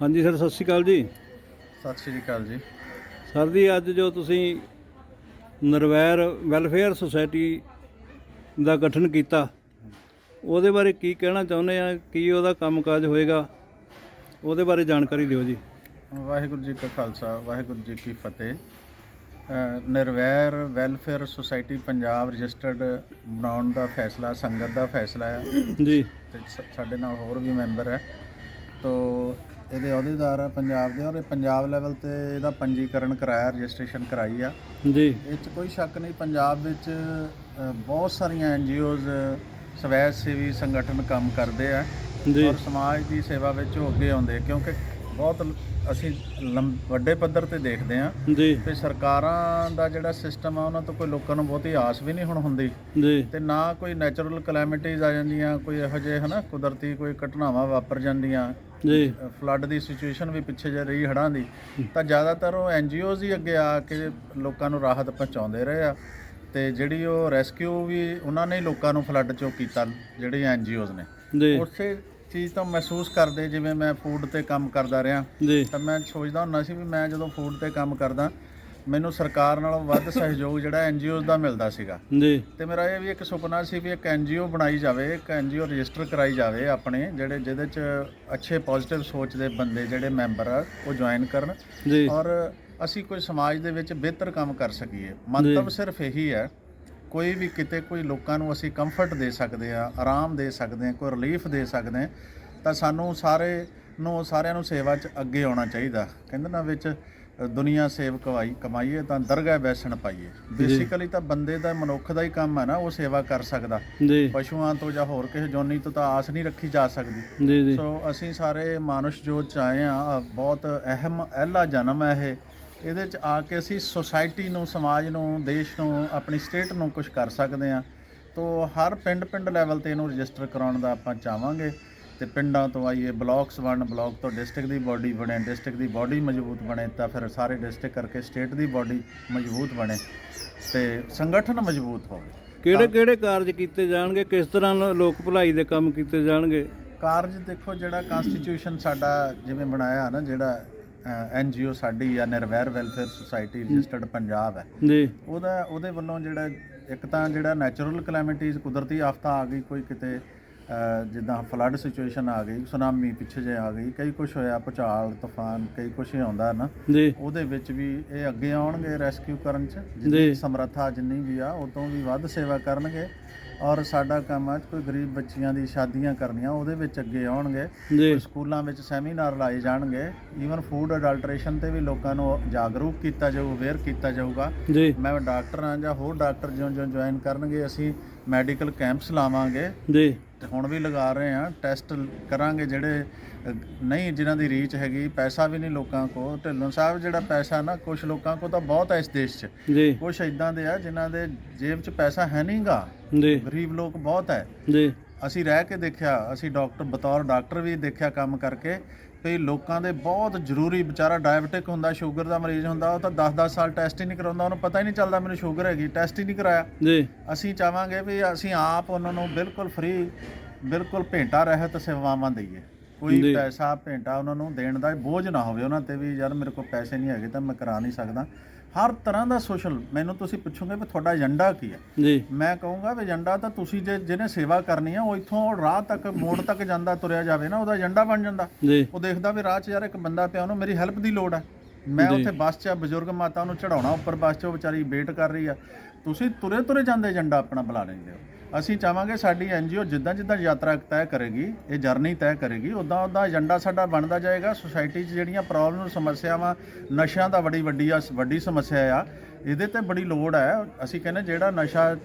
ਹਾਂਜੀ ਸਰ ਸਤਿ ਸ਼੍ਰੀ ਅਕਾਲ ਜੀ। ਸਤਿ ਸ਼੍ਰੀ ਅਕਾਲ ਜੀ। ਸਰ ਜੀ ਅੱਜ ਜੋ ਤੁਸੀਂ ਨਰਵੈਰ ਵੈਲਫੇਅਰ ਸੁਸਾਇਟੀ ਦਾ ਗਠਨ ਕੀਤਾ ਉਹਦੇ ਬਾਰੇ ਕੀ ਕਹਿਣਾ ਚਾਹੁੰਦੇ ਆ ਕੀ ਉਹਦਾ ਕੰਮਕਾਜ ਹੋਏਗਾ ਉਹਦੇ ਬਾਰੇ ਜਾਣਕਾਰੀ ਦਿਓ ਜੀ। ਵਾਹਿਗੁਰੂ ਜੀ ਕਾ ਖਾਲਸਾ ਵਾਹਿਗੁਰੂ ਜੀ ਕੀ ਫਤਿਹ। Nirvair welfare society Punjab registered ਬਣਾਉਣ ਦਾ ਫੈਸਲਾ ਸੰਗਤ ਦਾ ਫੈਸਲਾ ਹੈ ਜੀ। ਸਾਡੇ ਨਾਲ ਹੋਰ ਵੀ ਮੈਂਬਰ ਹੈ ਤੋ ਇਹਦੇ ਅਹੁਦੇਦਾਰ ਆ ਪੰਜਾਬ ਦੇ ਔਰ ਇਹ ਪੰਜਾਬ ਲੈਵਲ ਤੇ ਇਹਦਾ ਪੰਜੀਕਰਨ ਕਰਾਇਆ ਰਜਿਸਟ੍ਰੇਸ਼ਨ ਕਰਾਈ ਆ। ਜੀ। ਇਹ 'ਚ ਕੋਈ ਸ਼ੱਕ ਨਹੀਂ ਪੰਜਾਬ ਵਿੱਚ ਅ, ਬਹੁਤ ਸਾਰੀਆਂ ਐਨਜੀਓਜ਼ ਸਵੈ ਸੇਵੀ ਸੰਗਠਨ ਕੰਮ ਕਰਦੇ ਆ ਜੀ। ਔਰ ਸਮਾਜ ਦੀ ਸੇਵਾ ਵਿੱਚ ਉਹ ਅੱਗੇ ਆਉਂਦੇ ਕਿਉਂਕਿ ਬਹੁਤ ਲ- ਅਸੀਂ ਲੰਬ- ਵੱਡੇ ਪੱਧਰ ਤੇ ਦੇਖਦੇ ਆ। ਜੀ। ਤੇ ਸਰਕਾਰਾਂ ਦਾ ਜਿਹੜਾ ਸਿਸਟਮ ਆ ਉਹਨਾਂ ਤੋਂ ਕੋਈ ਲੋਕਾਂ ਨੂੰ ਬਹੁਤੀ ਆਸ ਵੀ ਨਹੀਂ ਹੁਣ ਹੁੰਦੀ। ਜੀ। ਤੇ ਨਾ ਕੋਈ ਨੈਚੁਰਲ ਕਲੈਮਿਟੀਜ਼ ਆ ਜਾਂਦੀਆਂ ਕੋਈ ਇਹੋ ਜਿਹੇ ਹਨਾ ਕੁਦਰਤੀ ਕੋਈ ਘਟਨਾਵਾਂ ਵਾਪਰ ਜਾਂਦੀਆਂ। ਜੀ। ਫਲੱਡ ਦੀ ਸਿਚੁਏਸ਼ਨ ਵੀ ਪਿੱਛੇ ਜੇ ਰਹੀ ਹੜ੍ਹਾਂ ਦੀ ਤਾਂ ਜ਼ਿਆਦਾਤਰ ਉਹ ਐਨਜੀਓਜ਼ ਹੀ ਅੱਗੇ ਆ ਕੇ ਲੋਕਾਂ ਨੂੰ ਰਾਹਤ ਪਹੁੰਚਾਉਂਦੇ ਰਹੇ ਆ ਤੇ ਜਿਹੜੀ ਉਹ ਰੈਸਕਿਊ ਵੀ ਉਹਨਾਂ ਨੇ ਲੋਕਾਂ ਨੂੰ ਫਲੱਡ ਚੋਂ ਕੀਤਾ ਜਿਹੜੀ ਐਨਜੀਓਜ਼ ਨੇ। ਉਸੇ ਚੀਜ਼ ਤੋਂ ਮਹਿਸੂਸ ਕਰਦੇ ਜਿਵੇਂ ਮੈਂ ਫੂਡ ਤੇ ਕੰਮ ਕਰਦਾ ਰਿਹਾ ਤਾਂ ਮੈਂ ਸੋਚਦਾ ਹੁੰਦਾ ਸੀ ਵੀ ਮੈਂ ਜਦੋਂ ਫੂਡ ਤੇ ਕੰਮ ਕਰਦਾ ਮੈਨੂੰ ਸਰਕਾਰ ਨਾਲੋਂ ਵੱਧ ਸਹਿਯੋਗ ਜਿਹੜਾ ਐਨਜੀਓਜ਼ ਦਾ ਮਿਲਦਾ ਸੀਗਾ। ਜੀ। ਤੇ ਮੇਰਾ ਇਹ ਵੀ ਇੱਕ ਸੁਪਨਾ ਸੀ ਵੀ ਇੱਕ ਐਨਜੀਓ ਬਣਾਈ ਜਾਵੇ ਇੱਕ ਐਨਜੀਓ ਰਜਿਸਟਰ ਕਰਾਈ ਜਾਵੇ ਆਪਣੇ ਜਿਹੜੇ ਜਿਹਦੇ ਚ ਅੱਛੇ ਪੋਜ਼ਿਟਿਵ ਸੋਚ ਦੇ ਬੰਦੇ ਜਿਹੜੇ ਮੈਂਬਰ ਆ ਉਹ ਜੁਆਇਨ ਕਰਨ। ਜੀ। ਔਰ ਅਸੀਂ ਕੋਈ ਸਮਾਜ ਦੇ ਵਿੱਚ ਬਿਹਤਰ ਕੰਮ ਕਰ ਸਕੀਏ। ਮੰਤਵ ਸਿਰਫ ਇਹੀ ਹੈ ਕੋਈ ਵੀ ਕਿਤੇ ਕੋਈ ਲੋਕਾਂ ਨੂੰ ਅਸੀਂ ਕੰਫਰਟ ਦੇ ਸਕਦੇ ਆ ਆਰਾਮ ਦੇ ਸਕਦੇ ਆ ਕੋਈ ਰਿਲੀਫ ਦੇ ਸਕਦੇ ਆ ਤਾਂ ਸਾਨੂੰ ਸਾਰੇ ਨੂੰ ਸਾਰਿਆਂ ਨੂੰ ਸੇਵਾ 'ਚ ਅੱਗੇ ਆਉਣਾ ਚਾਹੀਦਾ। ਕਹਿੰਦੇ ਨਾ ਵਿੱਚ ਦੁਨੀਆ ਸੇਵ ਕਮਾਈ ਕਮਾਈਏ ਤਾਂ ਦਰਗਾਹ ਬੈਸਣ ਪਾਈਏ। ਬੇਸਿਕਲੀ ਤਾਂ ਬੰਦੇ ਦਾ ਮਨੁੱਖ ਦਾ ਹੀ ਕੰਮ ਹੈ ਨਾ ਉਹ ਸੇਵਾ ਕਰ ਸਕਦਾ। ਜੀ। ਪਸ਼ੂਆਂ ਤੋਂ ਜਾਂ ਹੋਰ ਕਿਸੇ ਜੋਨੀ ਤੋਂ ਤਾਂ ਆਸ ਨਹੀਂ ਰੱਖੀ ਜਾ ਸਕਦੀ। ਜੀ ਜੀ। ਸੋ ਅਸੀਂ ਸਾਰੇ ਮਾਨੁਸ਼ ਜੋਤ ਚ ਆਏ ਆ ਬਹੁਤ ਅਹਿਮ ਅਹਿਲਾ ਜਨਮ ਹੈ ਇਹ। ਇਹਦੇ ਚ ਆ ਕੇ ਅਸੀਂ ਸੋਸਾਇਟੀ ਨੂੰ ਸਮਾਜ ਨੂੰ ਦੇਸ਼ ਨੂੰ ਆਪਣੀ ਸਟੇਟ ਨੂੰ ਕੁਝ ਕਰ ਸਕਦੇ ਆ। ਤੋ ਹਰ ਪਿੰਡ ਪਿੰਡ ਲੈਵਲ ਤੇ ਇਹਨੂੰ ਰਜਿਸਟਰ ਕਰਾਉਣ ਦਾ ਆਪਾਂ ਚਾਹਾਂਗੇ। ਤੇ ਪਿੰਡਾਂ ਤੋਂ ਆਈਏ ਬਲਾਕਸ ਬਣ ਬਲਾਕ ਤੋਂ ਡਿਸਟ੍ਰਿਕਟ ਦੀ ਬਾਡੀ ਬਣੇ ਡਿਸਟ੍ਰਿਕਟ ਦੀ ਬਾਡੀ ਮਜ਼ਬੂਤ ਬਣੇ ਤਾਂ ਫਿਰ ਸਾਰੇ ਡਿਸਟ੍ਰਿਕਟ ਕਰਕੇ ਸਟੇਟ ਦੀ ਬਾਡੀ ਮਜ਼ਬੂਤ ਬਣੇ ਤੇ ਸੰਗਠਨ ਮਜ਼ਬੂਤ ਹੋਵੇ। ਕਿਹੜੇ ਕਿਹੜੇ ਕਾਰਜ ਕੀਤੇ ਜਾਣਗੇ? ਕਿਸ ਤਰ੍ਹਾਂ ਲੋਕ ਭਲਾਈ ਦੇ ਕੰਮ ਕੀਤੇ ਜਾਣਗੇ? ਕਾਰਜ ਦੇਖੋ ਜਿਹੜਾ ਕਨਸਟੀਟਿਊਸ਼ਨ ਸਾਡਾ ਜਿਵੇਂ ਬਣਾਇਆ ਨਾ ਜਿਹੜਾ ਐਨਜੀਓ ਸਾਡੀ ਆ Nirvair welfare society registered Punjab ਹੈ। ਜੀ। ਉਹਦਾ ਉਹਦੇ ਵੱਲੋਂ ਜਿਹੜਾ ਇੱਕ ਤਾਂ ਜਿਹੜਾ ਨੈਚੁਰਲ ਕਲੈਮਿਟੀਜ਼ ਕੁਦਰਤੀ ਆਫਤਾਂ ਆ ਗਈ ਕੋਈ ਕਿਤੇ ਜਿੱਦਾਂ ਫਲੱਡ ਸਿਚੁਏਸ਼ਨ ਆ ਗਈ ਸੁਨਾਮੀ ਪਿੱਛੇ ਜੇ ਆ ਗਈ ਕਈ ਕੁਝ ਹੋਇਆ ਭੁਚਾਲ ਤੂਫਾਨ ਕਈ ਕੁਝ ਹੀ ਆਉਂਦਾ ਨਾ। ਜੀ। ਉਹਦੇ ਵਿੱਚ ਵੀ ਇਹ ਅੱਗੇ ਆਉਣਗੇ ਰੈਸਕਿਊ ਕਰਨ ਚ। ਜਿੰਨੀ ਸਮਰੱਥਾ ਜਿੰਨੀ ਵੀ ਆ ਉਹ ਤੋਂ ਵੀ ਵੱਧ ਸੇਵਾ ਕਰਨਗੇ। ਔਰ ਸਾਡਾ ਕੰਮ ਆ ਕੋਈ ਗਰੀਬ ਬੱਚੀਆਂ ਦੀ ਸ਼ਾਦੀਆਂ ਕਰਨੀਆਂ ਉਹਦੇ ਵਿੱਚ ਅੱਗੇ ਆਉਣਗੇ। ਸਕੂਲਾਂ ਵਿੱਚ ਸੈਮੀਨਾਰ ਲਾਏ ਜਾਣਗੇ। ਈਵਨ ਫੂਡ ਅਡਲਟ੍ਰੇਸ਼ਨ ਤੇ ਵੀ ਲੋਕਾਂ ਨੂੰ ਜਾਗਰੂਕ ਕੀਤਾ ਜਾਊ ਅਵੇਅਰ ਕੀਤਾ ਜਾਊਗਾ। ਜੀ। ਮੈਂ ਡਾਕਟਰ ਹਾਂ ਜਾਂ ਹੋਰ ਡਾਕਟਰ ਜਿਉਂ ਜਿਉਂ ਜੁਆਇਨ ਕਰਨਗੇ ਅਸੀਂ ਮੈਡੀਕਲ ਕੈਂਪਸ ਲਾਵਾਂਗੇ ਜੀ। ਤੇ ਹੁਣ ਵੀ ਲਗਾ ਰਹੇ ਹਾਂ ਟੈਸਟ ਕਰਾਂਗੇ ਜਿਹੜੇ ਨਹੀਂ ਜਿਨ੍ਹਾਂ ਦੀ ਰੀਚ ਹੈਗੀ ਪੈਸਾ ਵੀ ਨਹੀਂ ਲੋਕਾਂ ਕੋ ਢਿੱਲੋਂ ਸਾਹਿਬ ਜਿਹੜਾ ਪੈਸਾ ਨਾ ਕੁਝ ਲੋਕਾਂ ਕੋ ਤਾਂ ਬਹੁਤ ਹੈ ਇਸ ਦੇਸ਼ 'ਚ। ਜੀ। ਕੁਝ ਇਦਾਂ ਦੇ ਆ ਜਿਨ੍ਹਾਂ ਦੇ ਜੇਬ 'ਚ ਪੈਸਾ ਹੈ ਨਹੀਂਗਾ ਜੀ। ਗਰੀਬ ਲੋਕ ਬਹੁਤ ਹੈ। ਜੀ। ਅਸੀਂ ਰਹਿ ਕੇ ਦੇਖਿਆ ਅਸੀਂ ਡਾਕਟਰ ਬਤੌਰ ਡਾਕਟਰ ਵੀ ਦੇਖਿਆ ਕੰਮ ਕਰਕੇ ਵੀ ਲੋਕਾਂ ਦੇ ਬਹੁਤ ਜ਼ਰੂਰੀ ਵਿਚਾਰਾ ਡਾਇਬਟਿਕ ਹੁੰਦਾ ਸ਼ੂਗਰ ਦਾ ਮਰੀਜ਼ ਹੁੰਦਾ ਉਹ ਤਾਂ 10-10 ਸਾਲ ਟੈਸਟ ਹੀ ਨਹੀਂ ਕਰਾਉਂਦਾ ਉਹਨੂੰ ਪਤਾ ਹੀ ਨਹੀਂ ਚੱਲਦਾ ਮੈਨੂੰ ਸ਼ੂਗਰ ਹੈਗੀ ਟੈਸਟ ਹੀ ਨਹੀਂ ਕਰਾਇਆ। ਜੀ। ਅਸੀਂ ਚਾਹਾਂਗੇ ਵੀ ਅਸੀਂ ਆਪ ਉਹਨਾਂ ਨੂੰ ਬਿਲਕੁਲ ਫ੍ਰੀ ਬਿਲਕੁਲ ਭੇਂਟਾ ਰਹਿਤ ਸੇਵਾਵਾਂ ਦਈਏ। ਕੋਈ। ਪੈਸਾ ਭੇਂਟਾ ਉਹਨਾਂ ਨੂੰ ਦੇਣ ਦਾ ਬੋਝ ਨਾ ਹੋਵੇ ਉਹਨਾਂ ਤੇ ਵੀ ਯਾਰ ਮੇਰੇ ਕੋਲ ਪੈਸੇ ਨਹੀਂ ਹੈਗੇ ਤਾਂ ਮੈਂ ਕਰਾ ਨਹੀਂ ਸਕਦਾ। ਹਰ ਤਰ੍ਹਾਂ ਦਾ ਸੋਸ਼ਲ ਮੈਨੂੰ ਤੁਸੀਂ ਪੁੱਛੋਗੇ ਵੀ ਤੁਹਾਡਾ ਏਜੰਡਾ ਕੀ ਹੈ? ਜੀ। ਮੈਂ ਕਹੂੰਗਾ ਵੀ ਏਜੰਡਾ ਤਾਂ ਤੁਸੀਂ ਜੇ ਜਿਹਨੇ ਸੇਵਾ ਕਰਨੀ ਆ ਉਹ ਇੱਥੋਂ ਰਾਹ ਤੱਕ ਮੋੜ ਤੱਕ ਜਾਂਦਾ ਤੁਰਿਆ ਜਾਵੇ ਨਾ ਉਹਦਾ ਏਜੰਡਾ ਬਣ ਜਾਂਦਾ। ਉਹ ਦੇਖਦਾ ਵੀ ਰਾਹ 'ਚ ਯਾਰ ਇੱਕ ਬੰਦਾ ਪਿਆ ਉਹਨੂੰ ਮੇਰੀ ਹੈਲਪ ਦੀ ਲੋੜ ਹੈ। ਮੈਂ। ਉੱਥੇ ਬੱਸ 'ਚ ਬਜ਼ੁਰਗ ਮਾਤਾ ਨੂੰ ਚੜਾਉਣਾ ਉੱਪਰ ਬੱਸ 'ਚ ਉਹ ਵਿਚਾਰੀ ਵੇਟ ਕਰ ਰਹੀ ਆ। ਤੁਸੀਂ ਤੁਰੇ ਤੁਰੇ ਜਾਂਦੇ ਏਜੰਡਾ ਆਪਣਾ ਬੁਲਾ ਲੈਂਦੇ ਹੋ। ਅਸੀਂ ਚਾਹਾਂਗੇ ਸਾਡੀ ਐਨਜੀਓ ਜਿੱਦਾਂ ਜਿੱਦਾਂ ਯਾਤਰਾ ਤੈਅ ਕਰੇਗੀ ਇਹ ਜਰਨੀ ਤੈਅ ਕਰੇਗੀ ਉਦਾਂ ਉਦਾਂ ਏਜੰਡਾ ਸਾਡਾ ਬਣਦਾ ਜਾਏਗਾ ਸੁਸਾਇਟੀ 'ਚ ਜਿਹੜੀਆਂ ਪ੍ਰੋਬਲਮ ਸਮੱਸਿਆਵਾਂ ਨਸ਼ਿਆਂ ਦਾ ਬੜੀ ਵੱਡੀ ਆ ਵੱਡੀ ਸਮੱਸਿਆ ਆ ਇਹਦੇ ਤੇ ਬੜੀ ਲੋੜ ਹੈ। ਅਸੀਂ ਕਹਿੰਦੇ ਜਿਹੜਾ ਨਸ਼ਾ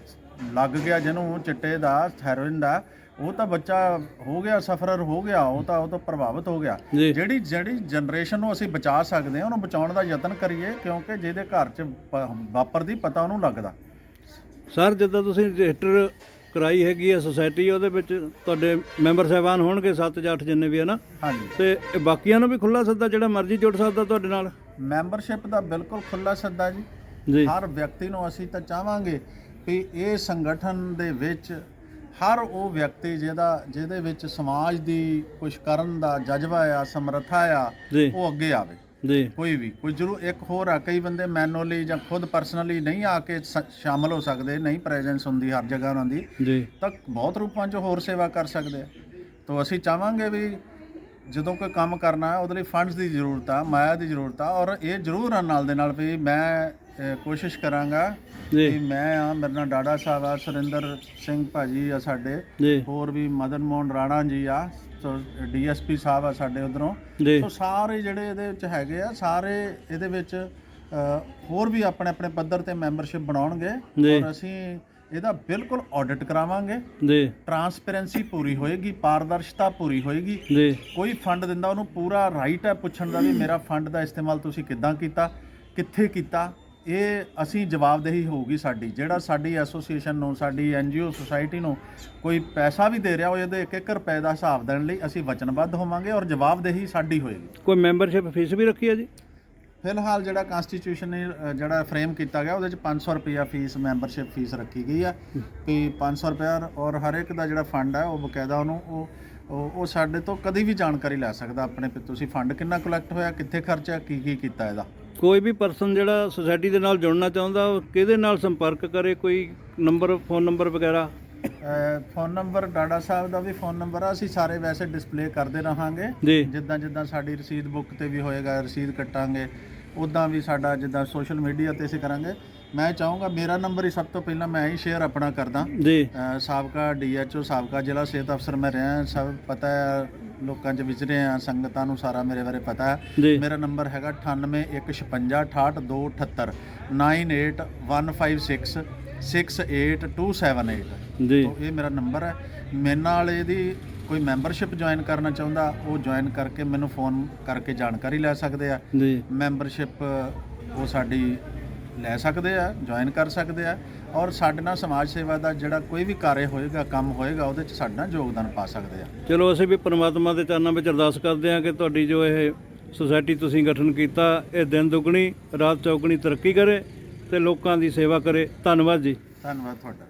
ਲੱਗ ਗਿਆ ਜਿਹਨੂੰ ਚਿੱਟੇ ਦਾ ਹੈਰੋਇਨ ਦਾ ਉਹ ਤਾਂ ਬੱਚਾ ਹੋ ਗਿਆ ਸਫਰਰ ਹੋ ਗਿਆ ਉਹ ਤਾਂ ਉਹ ਤੋਂ ਪ੍ਰਭਾਵਿਤ ਹੋ ਗਿਆ। ਜਿਹੜੀ ਜਿਹੜੀ ਜਨਰੇਸ਼ਨ ਨੂੰ ਅਸੀਂ ਬਚਾ ਸਕਦੇ ਹਾਂ ਉਹਨੂੰ ਬਚਾਉਣ ਦਾ ਯਤਨ ਕਰੀਏ ਕਿਉਂਕਿ ਜਿਹਦੇ ਘਰ 'ਚ ਵਾਪਰਦੀ ਪਤਾ ਉਹਨੂੰ ਲੱਗਦਾ। ਸਰ ਜਿੱਦਾਂ ਤੁਸੀਂ ਰਜਿਸਟਰ ਕਰਾਈ ਹੈਗੀ ਹੈ ਸੁਸਾਇਟੀ ਉਹਦੇ ਵਿੱਚ। ਤੁਹਾਡੇ ਮੈਂਬਰ ਸਾਹਿਬਾਨ ਹੋਣਗੇ 7 ਜਾਂ 8 ਜਿੰਨੇ ਵੀ ਹੈ ਨਾ? ਹਾਂਜੀ। ਤੇ ਇਹ ਬਾਕੀਆਂ ਨੂੰ ਵੀ ਖੁੱਲਾ ਸੱਦਾ ਜਿਹੜਾ ਮਰਜ਼ੀ ਜੁੜ ਸਕਦਾ ਤੁਹਾਡੇ ਨਾਲ? ਮੈਂਬਰਸ਼ਿਪ ਦਾ ਬਿਲਕੁਲ ਖੁੱਲਾ ਸੱਦਾ ਜੀ। ਜੀ। ਹਰ ਵਿਅਕਤੀ ਨੂੰ ਅਸੀਂ ਤਾਂ ਚਾਹਾਂਗੇ ਵੀ ਇਹ ਸੰਗਠਨ ਦੇ ਵਿੱਚ ਹਰ ਉਹ ਵਿਅਕਤੀ ਜਿਹਦਾ ਜਿਹਦੇ ਵਿੱਚ ਸਮਾਜ ਦੀ ਕੁਝ ਕਰਨ ਦਾ ਜਜ਼ਬਾ ਆ ਸਮਰੱਥਾ ਆ ਜੀ। ਉਹ ਅੱਗੇ ਆਵੇ। ਜੀ। ਕੋਈ ਵੀ ਕੋਈ ਜ਼ਰੂਰ ਇੱਕ ਹੋਰ ਆ ਕਈ ਬੰਦੇ ਮੈਨੂਅਲੀ ਜਾਂ ਖੁਦ ਪਰਸਨਲੀ ਨਹੀਂ ਆ ਕੇ ਸ- ਸ਼ਾਮਲ ਹੋ ਸਕਦੇ ਨਹੀਂ ਪ੍ਰੈਜ਼ੈਂਸ ਹੁੰਦੀ ਹਰ ਜਗ੍ਹਾ ਉਹਨਾਂ ਦੀ ਜੀ। ਤਾਂ ਬਹੁਤ ਰੂਪਾਂ 'ਚ ਹੋਰ ਸੇਵਾ ਕਰ ਸਕਦੇ ਆ। ਤਾਂ ਅਸੀਂ ਚਾਹਾਂਗੇ ਵੀ ਜਦੋਂ ਕੋਈ ਕੰਮ ਕਰਨਾ ਹੈ ਉਹਦੇ ਲਈ ਫੰਡਸ ਦੀ ਜ਼ਰੂਰਤ ਆ ਮਾਇਆ ਦੀ ਜ਼ਰੂਰਤ ਆ ਔਰ ਇਹ ਜ਼ਰੂਰ ਆ ਨਾਲ ਦੇ ਨਾਲ ਵੀ ਮੈਂ ਕੋਸ਼ਿਸ਼ ਕਰਾਂਗਾ ਜੀ। ਕਿ ਮੈਂ ਆ ਮੇਰੇ ਨਾਲ ਡਾਡਾ ਸਾਹਿਬ ਆ ਸੁਰਿੰਦਰ ਸਿੰਘ ਭਾਜੀ ਆ ਸਾਡੇ ਜੀ। ਹੋਰ ਵੀ ਮਦਨ ਮੋਹਨ ਰਾਣਾ ਜੀ ਆ ਡੀਐਸਪੀ ਸਾਹਿਬ ਆ ਸਾਡੇ ਉਧਰੋਂ। ਜੀ। ਸੋ ਸਾਰੇ ਜਿਹੜੇ ਇਹਦੇ ਵਿੱਚ ਹੈਗੇ ਆ ਸਾਰੇ ਇਹਦੇ ਵਿੱਚ ਅ, ਹੋਰ ਵੀ ਆਪਣੇ ਆਪਣੇ ਪੱਧਰ ਤੇ ਮੈਂਬਰਸ਼ਿਪ ਬਣਾਉਣਗੇ ਜੀ। ਔਰ ਅਸੀਂ ਇਹਦਾ ਬਿਲਕੁਲ ਆਡਿਟ ਕਰਾਵਾਂਗੇ। ਜੀ। ਟਰਾਂਸਪੇਰੈਂਸੀ ਪੂਰੀ ਹੋਏਗੀ ਪਾਰਦਰਸ਼ਤਾ ਪੂਰੀ ਹੋਏਗੀ। ਜੀ। ਕੋਈ ਫੰਡ ਦਿੰਦਾ ਉਹਨੂੰ ਪੂਰਾ ਰਾਈਟ ਹੈ ਪੁੱਛਣ ਦਾ ਵੀ ਮੇਰਾ ਫੰਡ ਦਾ ਇਸਤੇਮਾਲ ਤੁਸੀਂ ਕਿੱਦਾਂ ਕੀਤਾ ਕਿੱਥੇ ਕੀਤਾ ਇਹ ਅਸੀਂ ਜਵਾਬਦੇਹੀ ਹੋਊਗੀ ਸਾਡੀ। ਜਿਹੜਾ ਸਾਡੀ ਐਸੋਸੀਏਸ਼ਨ ਨੂੰ ਸਾਡੀ ਐਨਜੀਓ ਸੁਸਾਇਟੀ ਨੂੰ ਕੋਈ ਪੈਸਾ ਵੀ ਦੇ ਰਿਹਾ ਉਹ ਇਹਦੇ ਇੱਕ ਇੱਕ ਰੁਪਏ ਦਾ ਹਿਸਾਬ ਦੇਣ ਲਈ ਅਸੀਂ ਵਚਨਬੱਧ ਹੋਵਾਂਗੇ ਔਰ ਜਵਾਬਦੇਹੀ ਸਾਡੀ ਹੋਏਗੀ। ਕੋਈ ਮੈਂਬਰਸ਼ਿਪ ਫੀਸ ਵੀ ਰੱਖੀ ਹੈ ਜੀ? ਫਿਲਹਾਲ ਜਿਹੜਾ ਕਨਸਟੀਟਿਊਸ਼ਨ ਨੇ ਅ, ਜਿਹੜਾ ਫਰੇਮ ਕੀਤਾ ਗਿਆ ਉਹਦੇ ਚ 500 ਰੁਪਿਆ ਫੀਸ ਮੈਂਬਰਸ਼ਿਪ ਫੀਸ ਰੱਖੀ ਗਈ ਆ। ਕਿ 500 ਰੁਪਿਆ ਔਰ ਹਰ ਇੱਕ ਦਾ ਜਿਹੜਾ ਫੰਡ ਹੈ ਉਹ ਬਕਾਇਦਾ ਉਹਨੂੰ ਉਹ ਉਹ ਉਹ ਸਾਡੇ ਤੋਂ ਕਦੀ ਵੀ ਜਾਣਕਾਰੀ ਲੈ ਸਕਦਾ ਆਪਣੇ ਵੀ ਤੁਸੀਂ ਫੰਡ ਕਿੰਨਾ ਕਲੈਕਟ ਹੋਇਆ ਕਿੱਥੇ ਖਰਚਿਆ ਕੀ ਕੀ ਕੀਤਾ ਇਹਦਾ? ਕੋਈ ਵੀ ਪਰਸਨ ਜਿਹੜਾ ਸੁਸਾਇਟੀ ਦੇ ਨਾਲ ਜੁੜਨਾ ਚਾਹੁੰਦਾ ਉਹ ਕਿਹਦੇ ਨਾਲ ਸੰਪਰਕ ਕਰੇ? ਕੋਈ ਨੰਬਰ ਫੋਨ ਨੰਬਰ ਵਗੈਰਾ? ਫੋਨ ਨੰਬਰ ਡਾਡਾ ਸਾਹਿਬ ਦਾ ਵੀ ਫੋਨ ਨੰਬਰ ਆ। ਅਸੀਂ ਸਾਰੇ ਵੈਸੇ ਡਿਸਪਲੇ ਕਰਦੇ ਰਹਾਂਗੇ। ਜਿੱਦਾਂ ਜਿੱਦਾਂ ਸਾਡੀ ਰਸੀਦ ਬੁੱਕ ਤੇ ਵੀ ਹੋਏਗਾ ਰਸੀਦ ਕੱਟਾਂਗੇ ਉਦਾਂ ਵੀ ਸਾਡਾ ਜਿੱਦਾਂ ਸੋਸ਼ਲ ਮੀਡੀਆ ਤੇ ਅਸੀਂ ਕਰਾਂਗੇ। ਮੈਂ ਚਾਹੂੰਗਾ ਮੇਰਾ ਨੰਬਰ ਹੀ ਸਭ ਤੋਂ ਪਹਿਲਾਂ ਮੈਂ ਹੀ ਸ਼ੇਅਰ ਆਪਣਾ ਕਰਦਾ। ਜੀ। ਅ, ਸਾਬਕਾ ਡੀਐਚਓ ਸਾਬਕਾ ਜ਼ਿਲ੍ਹਾ ਸਿਹਤ ਅਫਸਰ ਮੈਂ ਰਿਹਾ ਸਭ ਪਤਾ ਹੈ ਲੋਕਾਂ 'ਚ ਵਿਚਰੇ ਆ ਸੰਗਤਾਂ ਨੂੰ ਸਾਰਾ ਮੇਰੇ ਬਾਰੇ ਪਤਾ ਹੈ। ਜੀ। ਮੇਰਾ ਨੰਬਰ ਹੈਗਾ 9815568278 981556 68278 ਜੀ। ਤੋ ਇਹ ਮੇਰਾ ਨੰਬਰ ਹੈ। ਮੇਰੇ ਨਾਲ ਇਹਦੀ ਕੋਈ ਮੈਂਬਰਸ਼ਿਪ ਜੁਆਇਨ ਕਰਨਾ ਚਾਹੁੰਦਾ ਉਹ ਜੁਆਇਨ ਕਰਕੇ ਮੈਨੂੰ ਫੋਨ ਕਰਕੇ ਜਾਣਕਾਰੀ ਲੈ ਸਕਦੇ ਆ। ਜੀ। ਮੈਂਬਰਸ਼ਿਪ ਉਹ ਸਾਡੀ ਲੈ ਸਕਦੇ ਆ ਜੁਆਇਨ ਕਰ ਸਕਦੇ ਆ ਔਰ ਸਾਡੇ ਨਾਲ ਸਮਾਜ ਸੇਵਾ ਦਾ ਜਿਹੜਾ ਕੋਈ ਵੀ ਕਾਰਜ ਹੋਏਗਾ ਕੰਮ ਹੋਏਗਾ ਉਹਦੇ ਚ ਸਾਡਾ ਯੋਗਦਾਨ ਪਾ ਸਕਦੇ ਆ। ਚਲੋ ਅਸੀਂ ਵੀ ਪ੍ਰਮਾਤਮਾ ਦੇ ਚਰਨਾਂ ਵਿੱਚ ਅਰਦਾਸ ਕਰਦੇ ਹਾਂ ਕਿ ਤੁਹਾਡੀ ਜੋ ਇਹ ਸੁਸਾਇਟੀ ਤੁਸੀਂ ਗਠਨ ਕੀਤਾ ਇਹ ਦਿਨ ਦੁਗਣੀ ਰਾਤ ਚੌਗਣੀ ਤਰੱਕੀ ਕਰੇ ਤੇ ਲੋਕਾਂ ਦੀ ਸੇਵਾ ਕਰੇ। ਧੰਨਵਾਦ ਜੀ। ਧੰਨਵਾਦ ਤੁਹਾਡਾ।